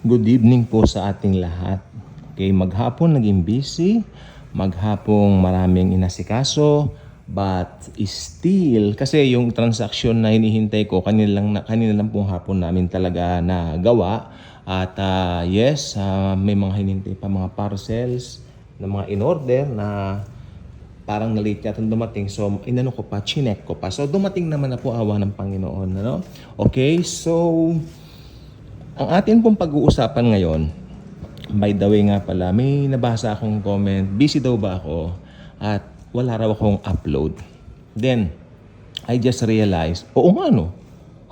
Good evening po sa ating lahat. Okay, maghapon naging busy, maghapong maraming inasikaso, but still, kasi yung transaction na hinihintay ko, kanina lang, lang pong hapon namin talaga na gawa. At ah, yes, ah, may mga hinintay pa mga parcels na mga in-order na parang na-late yata dumating. So, inano ko pa, chinek ko pa. So, dumating naman na po awa ng Panginoon. Ano? Okay, so, ang atin pong pag-uusapan ngayon, by the way nga pala, may nabasa akong comment, busy daw ba ako? At wala raw akong upload. Then, I just realized, oo nga no,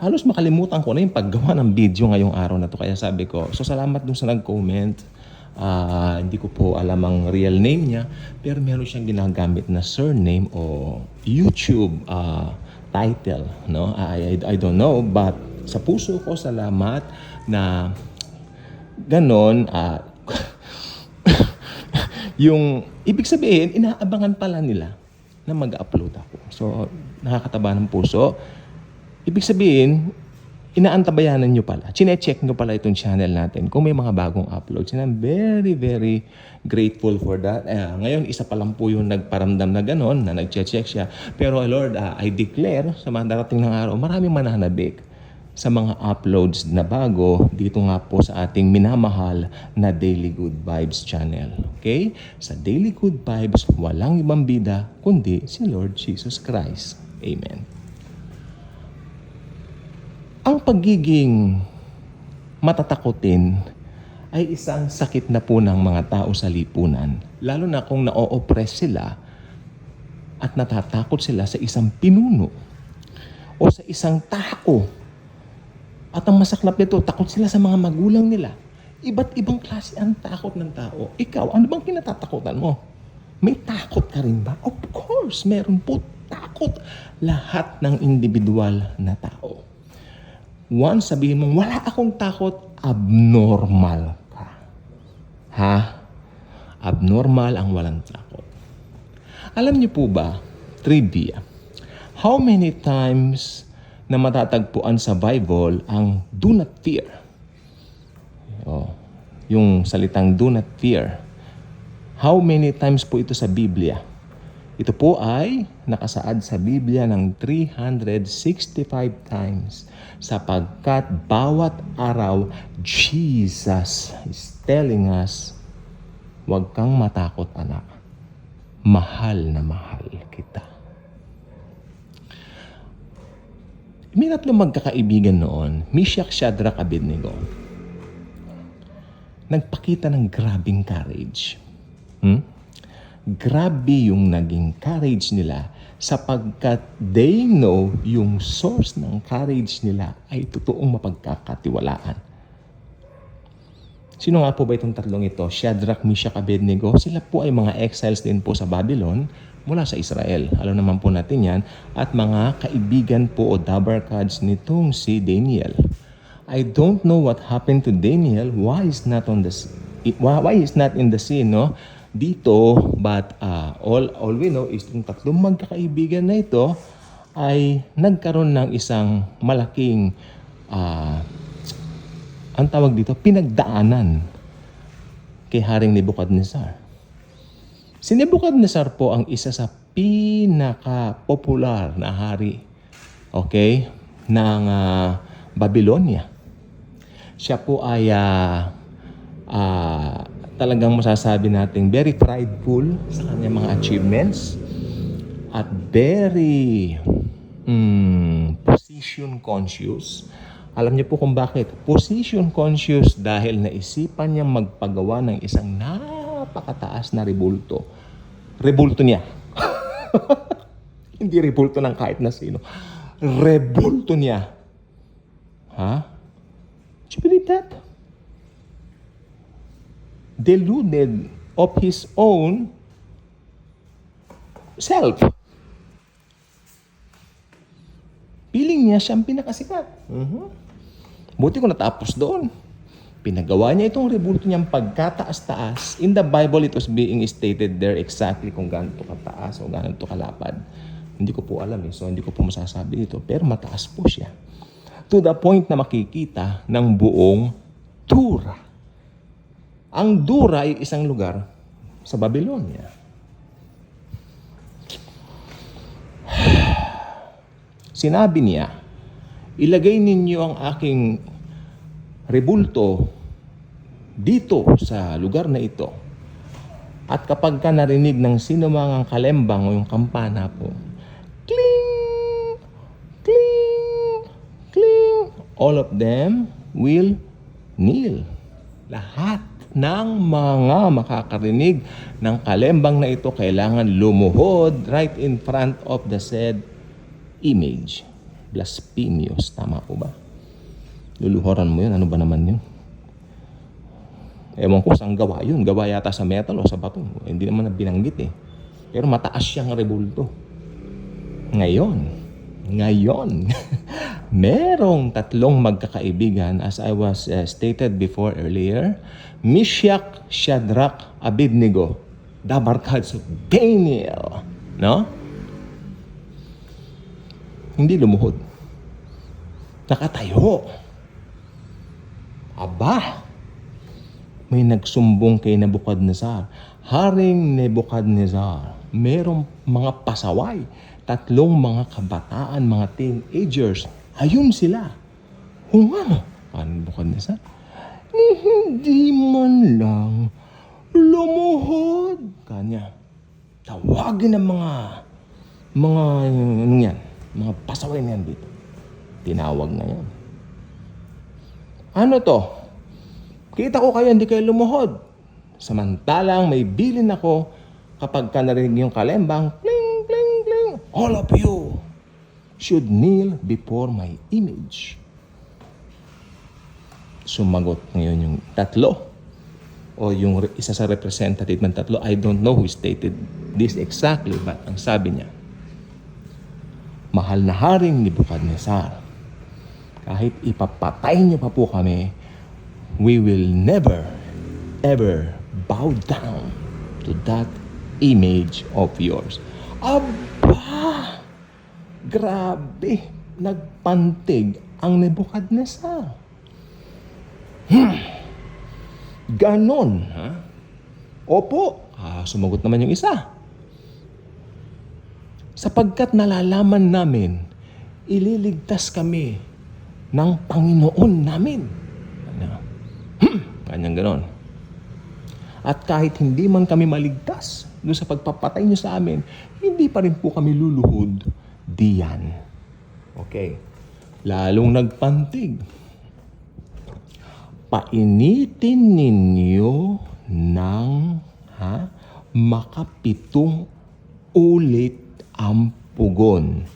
halos makalimutan ko na yung paggawa ng video ngayong araw na to. Kaya sabi ko, so salamat dun sa nag-comment. Ah, hindi ko po alam ang real name niya, pero meron siyang ginagamit na surname o YouTube ah, title, no? I, I, I don't know, but sa puso ko salamat na ganon ah, yung ibig sabihin inaabangan pala nila na mag-upload ako. So nakakataba ng puso. Ibig sabihin, inaantabayanan nyo pala. Chine-check nyo pala itong channel natin kung may mga bagong uploads. And I'm very, very grateful for that. Eh, ngayon, isa pa lang po yung nagparamdam na ganon, na nag-check siya. Pero Lord, ah, I declare sa mga darating ng araw, maraming mananabik sa mga uploads na bago dito nga po sa ating minamahal na Daily Good Vibes channel. Okay? Sa Daily Good Vibes, walang ibang bida kundi si Lord Jesus Christ. Amen. Ang pagiging matatakotin ay isang sakit na po ng mga tao sa lipunan. Lalo na kung na-oppress sila at natatakot sila sa isang pinuno o sa isang tao. At ang masaklap nito, takot sila sa mga magulang nila. Iba't ibang klase ang takot ng tao. Ikaw, ano bang kinatatakutan mo? May takot ka rin ba? Of course, meron po takot. Lahat ng individual na tao. Once sabihin mong, wala akong takot, abnormal ka. Ha? Abnormal ang walang takot. Alam niyo po ba, trivia, how many times na matatagpuan sa Bible ang do not fear? Oh, yung salitang do not fear. How many times po ito sa Biblia? Ito po ay nakasaad sa Biblia ng 365 times sapagkat bawat araw Jesus is telling us huwag kang matakot anak. Mahal na mahal kita. May tatlong magkakaibigan noon, Mishak, Shadrach, Abednego. Nagpakita ng grabing courage. Hmm? Grabe yung naging courage nila sapagkat they know yung source ng courage nila ay totoong mapagkakatiwalaan. Sino nga po ba itong tatlong ito? Shadrach, Meshach, Abednego. Sila po ay mga exiles din po sa Babylon mula sa Israel. Alam naman po natin yan. At mga kaibigan po o dabarkads nitong si Daniel. I don't know what happened to Daniel. Why is not on the why, is not in the scene, no? Dito, but uh, all all we know is yung tatlong magkakaibigan na ito ay nagkaroon ng isang malaking ah, ang tawag dito, pinagdaanan kay Haring Nebuchadnezzar. Si Nebuchadnezzar po ang isa sa pinaka-popular na hari, okay, ng ah, Babylonia. Siya po ay ah, ah, talagang masasabi nating very prideful sa kanyang mga achievements at very mm, position conscious. Alam niyo po kung bakit? Position conscious dahil naisipan niya magpagawa ng isang napakataas na rebulto. Rebulto niya. Hindi rebulto ng kahit na sino. Rebulto niya. Ha? Do you believe that? Deluded of his own self. Piling niya siyang pinakasikat. Mhm. Buti ko natapos doon. Pinagawa niya itong rebulto niyang pagkataas-taas. In the Bible, it was being stated there exactly kung gaano kataas o gaano to kalapad. Hindi ko po alam eh, so hindi ko po masasabi ito. Pero mataas po siya. To the point na makikita ng buong Dura. Ang Dura ay isang lugar sa Babylonia. Sinabi niya, ilagay ninyo ang aking rebulto dito sa lugar na ito. At kapag ka narinig ng sino mang ang kalembang o yung kampana po, kling, kling, kling, all of them will kneel. Lahat ng mga makakarinig ng kalembang na ito kailangan lumuhod right in front of the said image. Blasphemous. Tama po ba? Luluhoran mo yun. Ano ba naman yun? Ewan ko saan gawa yun. Gawa yata sa metal o sa bato. Eh, hindi naman na binanggit eh. Pero mataas siyang rebulto. Ngayon, ngayon, merong tatlong magkakaibigan as I was uh, stated before earlier. Mishak, Shadrach, Abednego. The barkads of Daniel. No? Hindi lumuhod. Nakatayo. Aba, may nagsumbong kay Nebuchadnezzar. Haring Nebuchadnezzar, merong mga pasaway, tatlong mga kabataan, mga teenagers. Ayun sila. Humano. Ano Nebuchadnezzar? Ni hindi man lang lumuhod. Kanya, tawagin ng mga mga ano yan, mga pasaway na yan dito. Tinawag na yan. Ano to? Kita ko kayo, hindi kayo lumuhod. Samantalang may bilin ako kapag ka narinig yung kalembang, kling, kling, kling, all of you should kneel before my image. Sumagot ngayon yung tatlo o yung isa sa representative ng tatlo. I don't know who stated this exactly but ang sabi niya, Mahal na haring ni Bukadnesar, kahit ipapatay niyo pa po kami, we will never, ever bow down to that image of yours. Aba! Grabe! Nagpantig ang Nebuchadnezzar. Hmm. Ganon, ha? Opo. Ah, sumagot naman yung isa. Sapagkat nalalaman namin, ililigtas kami ng Panginoon namin. Ano? Hmm, Kanyang ganon. At kahit hindi man kami maligtas doon sa pagpapatay niyo sa amin, hindi pa rin po kami luluhod diyan. Okay. Lalong nagpantig. Painitin ninyo ng ha, makapitong ulit ang pugon.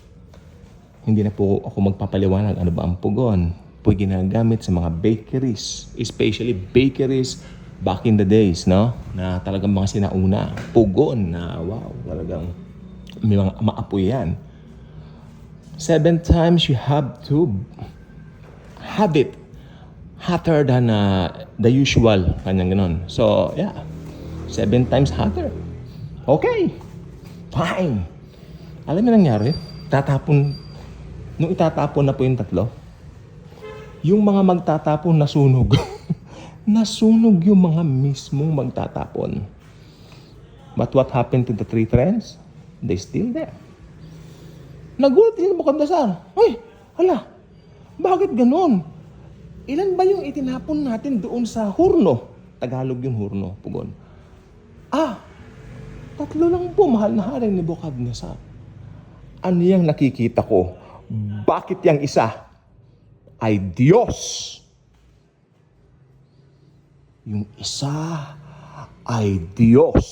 Hindi na po ako magpapaliwanag ano ba ang pugon. Po ginagamit sa mga bakeries, especially bakeries back in the days, no? Na talagang mga sinauna. Pugon na, wow, talagang may mga maapoy yan. Seven times you have to have it hotter than uh, the usual. Kanyang ganon. So, yeah. Seven times hotter. Okay. Fine. Alam mo nangyari? Tatapon, nung itatapon na po yung tatlo, yung mga magtatapon nasunog. nasunog yung mga mismong magtatapon. But what happened to the three friends? They still there. Nagulat din si Bukandasar. Ay, hala, bakit ganon? Ilan ba yung itinapon natin doon sa hurno? Tagalog yung hurno, pugon. Ah, tatlo lang po, mahal na haring ni Bukadnesar. Ano yung nakikita ko? Bakit yung isa ay Diyos? Yung isa ay Diyos.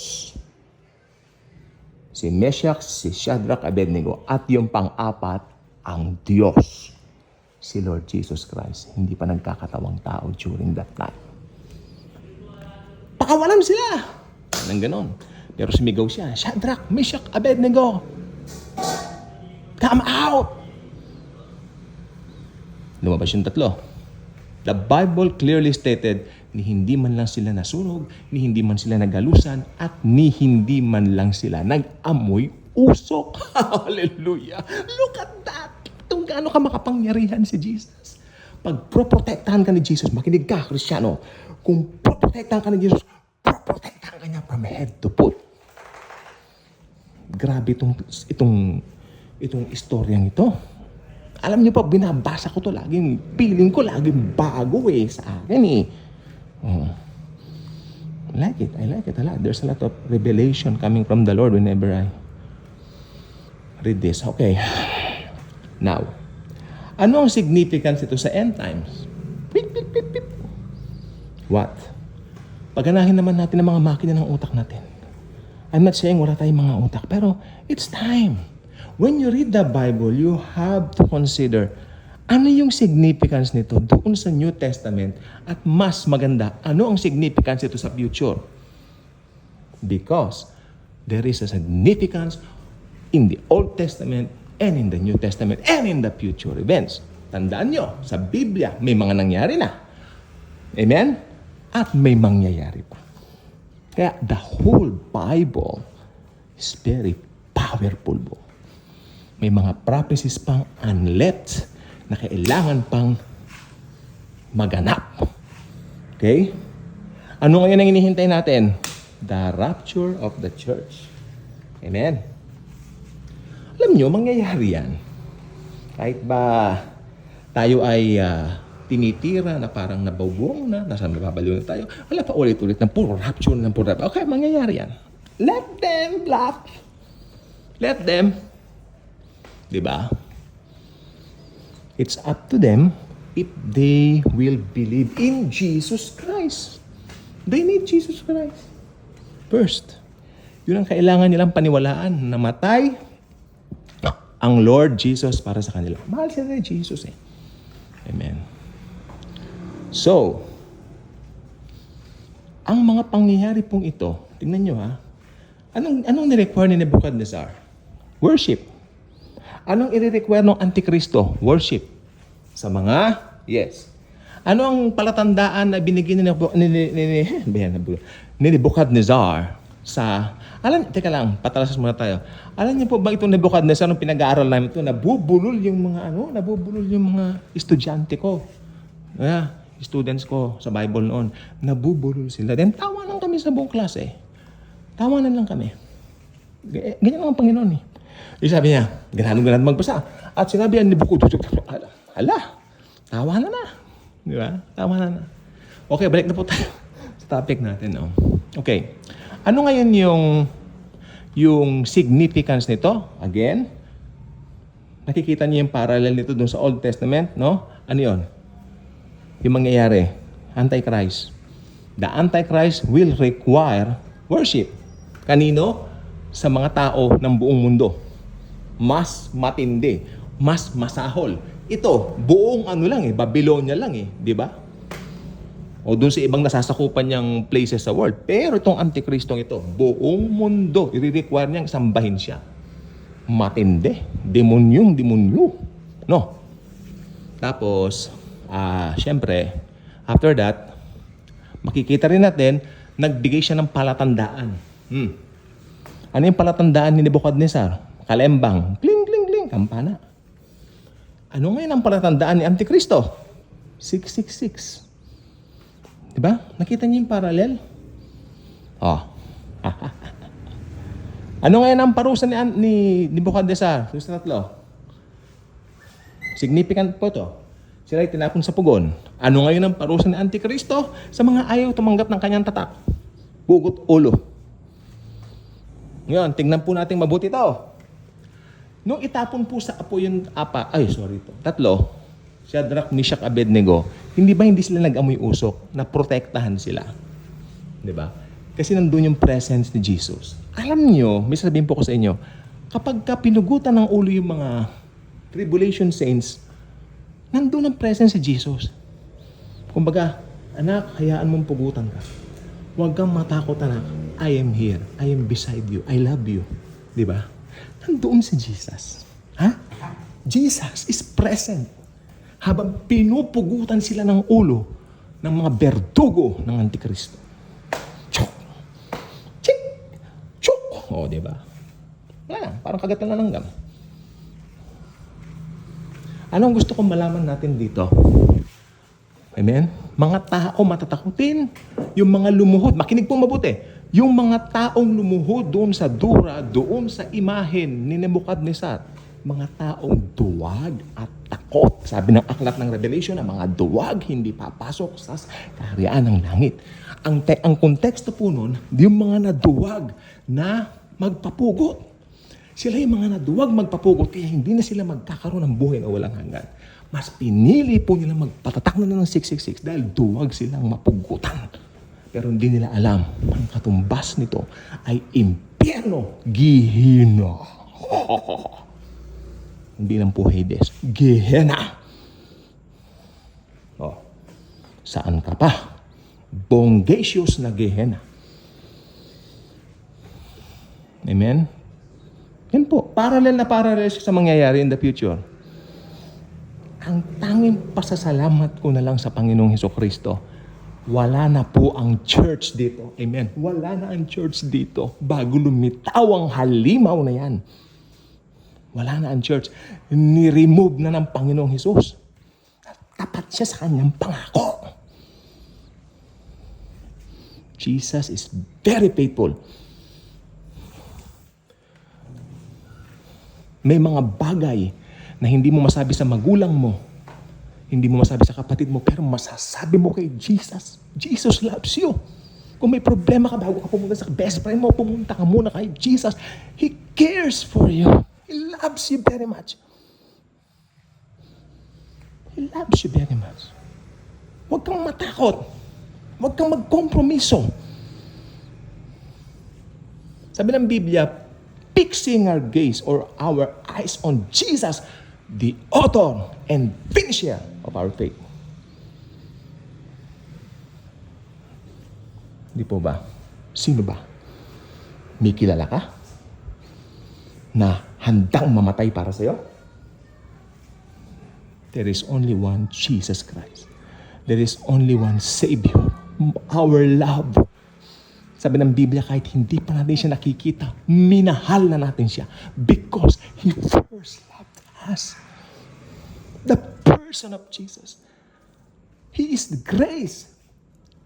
Si Meshach, si Shadrach, Abednego, at yung pang-apat, ang Diyos. Si Lord Jesus Christ. Hindi pa nagkakatawang tao during that time. Pakawalan sila! Nang ganon. Pero sumigaw siya, Shadrach, Meshach, Abednego, come out! Lumabas yung tatlo. The Bible clearly stated, ni hindi man lang sila nasunog, ni hindi man sila nagalusan, at ni hindi man lang sila nag-amoy usok. Hallelujah! Look at that! Kung gaano ka makapangyarihan si Jesus. Pag proprotektahan ka ni Jesus, makinig ka, Kristyano. Kung proprotektahan ka ni Jesus, proprotektahan ka niya from head to foot. Grabe itong, itong, itong istoryang ito. Alam niyo pa, binabasa ko to laging, feeling ko laging bago eh sa akin eh. Oh. I like it. I like it a lot. There's a lot of revelation coming from the Lord whenever I read this. Okay. Now, ano ang significance ito sa end times? Pip, pip, pip, pip. What? Paganahin naman natin ang mga makina ng utak natin. I'm not saying wala tayong mga utak, pero it's time. When you read the Bible, you have to consider ano yung significance nito doon sa New Testament at mas maganda, ano ang significance nito sa future. Because there is a significance in the Old Testament and in the New Testament and in the future events. Tandaan nyo, sa Biblia, may mga nangyari na. Amen? At may mangyayari pa. Kaya the whole Bible is very powerful book. May mga prophecies pang unlet na kailangan pang maganap. Okay? Ano ngayon ang hinihintay natin? The rapture of the church. Amen? Alam nyo, mangyayari yan. Kahit ba tayo ay ah, tinitira na parang nabawong na, nasa nababaliw na tayo, wala pa ulit-ulit ng puro rapture, ng puro rapture. Okay, mangyayari yan. Let them bluff. Let them. Di ba? It's up to them if they will believe in Jesus Christ. They need Jesus Christ. First, yun ang kailangan nilang paniwalaan. Namatay ang Lord Jesus para sa kanila. Mahal sila ni Jesus eh. Amen. So, ang mga pangyayari pong ito, tingnan nyo ha, anong, anong nirequire ni Nebuchadnezzar? Worship. Anong i-require ng Antikristo? Worship. Sa mga, yes. Ano ang palatandaan na binigyan ni, ni, ni, ni, ni, Nebuchadnezzar sa, alam, teka lang, patalasas muna tayo. Alam niyo po ba itong Nebuchadnezzar, nung pinag-aaral namin ito, nabubulol yung mga, ano, nabubulol yung mga estudyante ko. Yeah, students ko sa Bible noon, nabubulol sila. Then tawanan kami sa buong klase. Tawanan lang kami. G- Ganyan lang ang Panginoon eh. Yung sabi niya, gananong gananong magbasa. At sinabi niya, Nebuchadnezzar, ala, ala, tawanan na. Di ba? Tawanan na. Okay, balik na po tayo sa topic natin. Oh. Okay. Ano ngayon yung yung significance nito? Again, nakikita niyo yung parallel nito dun sa Old Testament, no? Ano yon? Yung mangyayari, Antichrist. The Antichrist will require worship. Kanino? Sa mga tao ng buong mundo. Mas matindi, mas masahol. Ito, buong ano lang eh, Babylonia lang eh, di ba? O dun sa ibang nasasakupan niyang places sa world. Pero itong Antikristong ito, buong mundo, i-require niyang sambahin siya. Matindi. Demonyong demonyo. No? Tapos, ah, syempre, after that, makikita rin natin, nagbigay siya ng palatandaan. Hmm. Ano yung palatandaan ni Nebuchadnezzar? Kalembang. Kling, kling, kling. Kampana. Ano ngayon ang palatandaan ni Antikristo? 666. Diba? Nakita niyo yung parallel? Oh. ano ngayon ang parusa ni, ni, ni Nebuchadnezzar? Yung sa tatlo. Significant po to. Sila ay tinapon sa pugon. Ano ngayon ang parusa ni Antikristo sa mga ayaw tumanggap ng kanyang tatak? Bugot ulo. Ngayon, tingnan po natin mabuti to. Nung itapon po sa apo yung apa, ay sorry to, tatlo, Shadrach, Meshach, Abednego, hindi ba hindi sila nag-amoy usok na protektahan sila? Di ba? Kasi nandun yung presence ni Jesus. Alam nyo, may sabihin po ko sa inyo, kapag ka pinugutan ng ulo yung mga tribulation saints, nandun ang presence si Jesus. Kumbaga, anak, hayaan mong pugutan ka. Huwag kang matakot, anak. I am here. I am beside you. I love you. Di ba? Nandoon si Jesus. Ha? Jesus is present. Habang pinupugutan sila ng ulo ng mga berdugo ng Antikristo. Chok! Chik! Chok! O, di ba? Wala. Parang kagat na langgam. Anong gusto kong malaman natin dito? Amen? Mga tao matatakutin. Yung mga lumuhod, makinig po mabuti. Yung mga taong lumuhod doon sa dura, doon sa imahen ni Nebuchadnezzar, mga taong duwag at takot. Sabi ng aklat ng Revelation, ang mga duwag hindi papasok sa kaharian ng langit. Ang, te- ang konteksto po nun, yung mga naduwag na magpapugot. Sila yung mga naduwag magpapugot, kaya hindi na sila magkakaroon ng buhay na walang hanggan. Mas pinili po nila magpatatak na ng 666 dahil duwag silang mapugutan. Pero hindi nila alam, ang katumbas nito ay impyerno, gihino. hindi lang po Hades, Gehenna. Oh, saan ka pa? Bongacious na Gehenna. Amen? Yan po, parallel na parallel sa mangyayari in the future. Ang tanging pasasalamat ko na lang sa Panginoong Heso Kristo, wala na po ang church dito. Amen. Wala na ang church dito bago lumitaw ang halimaw na yan. Wala na ang church. Ni-remove na ng Panginoong Hesus. Tapat siya sa kanyang pangako. Jesus is very faithful. May mga bagay na hindi mo masabi sa magulang mo, hindi mo masabi sa kapatid mo, pero masasabi mo kay Jesus. Jesus loves you. Kung may problema ka bago ka pumunta sa best friend mo, pumunta ka muna kay Jesus. He cares for you. He loves you very much. He loves you very much. Huwag kang matakot. Huwag kang magkompromiso. Sabi ng Biblia, fixing our gaze or our eyes on Jesus, the author and finisher of our faith. Di po ba? Sino ba? May kilala ka? Na handang mamatay para sa'yo? There is only one Jesus Christ. There is only one Savior. Our love. Sabi ng Biblia, kahit hindi pa natin siya nakikita, minahal na natin siya because He first loved us. The person of Jesus. He is grace.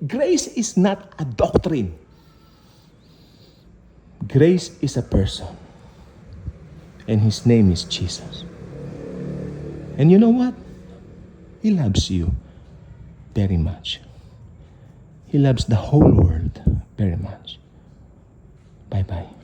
Grace is not a doctrine. Grace is a person. And His name is Jesus. And you know what? He loves you very much. He loves the whole world very much. Bye bye.